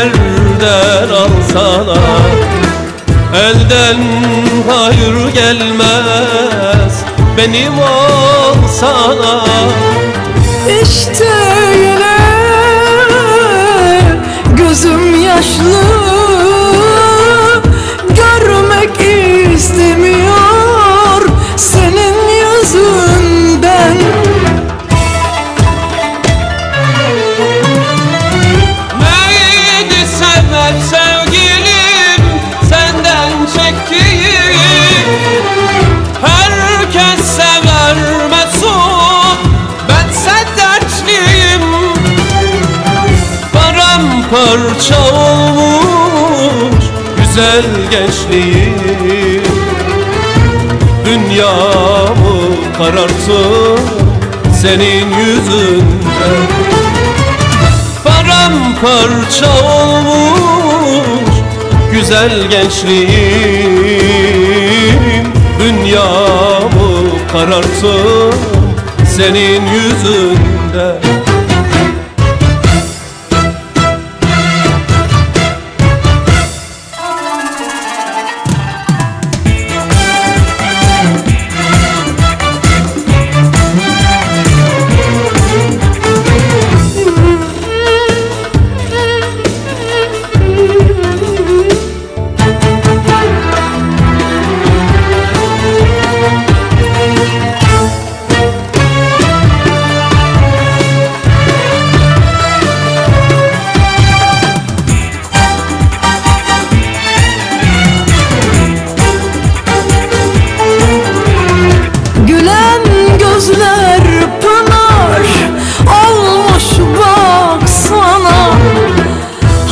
elden alsalar Elden hayır gelmez. Benim olsana Paramparça olmuş güzel gençliğim. Dünyamı kararttı senin yüzünden. Paramparça olmuş güzel gençliğim. Dünyamı kararttım senin yüzünden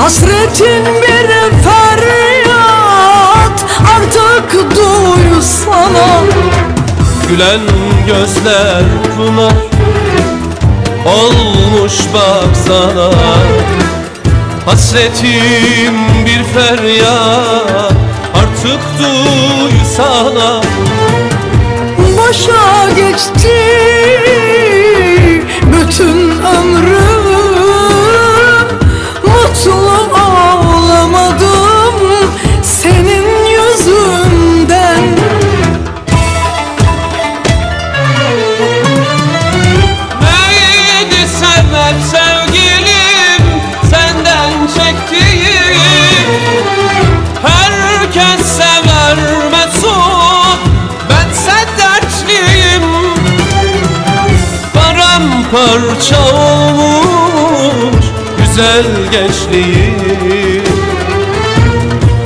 Hasretin bir feryat artık duysana. Gülen gözler pınar Olmuş baksana Hasretim bir feryat Artık duysana. Boşa geçti Paramparça olmuş Güzel gençliğim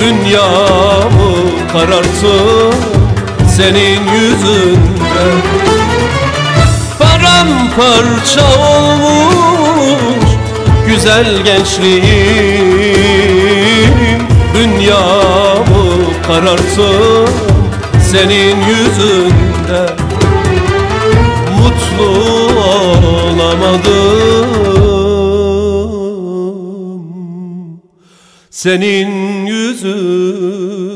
Dünyamı kararttım Senin yüzünden. Paramparça olmuş güzel gençliğim Dünyamı kararttım senin yüzünden olamadım Senin yüzünden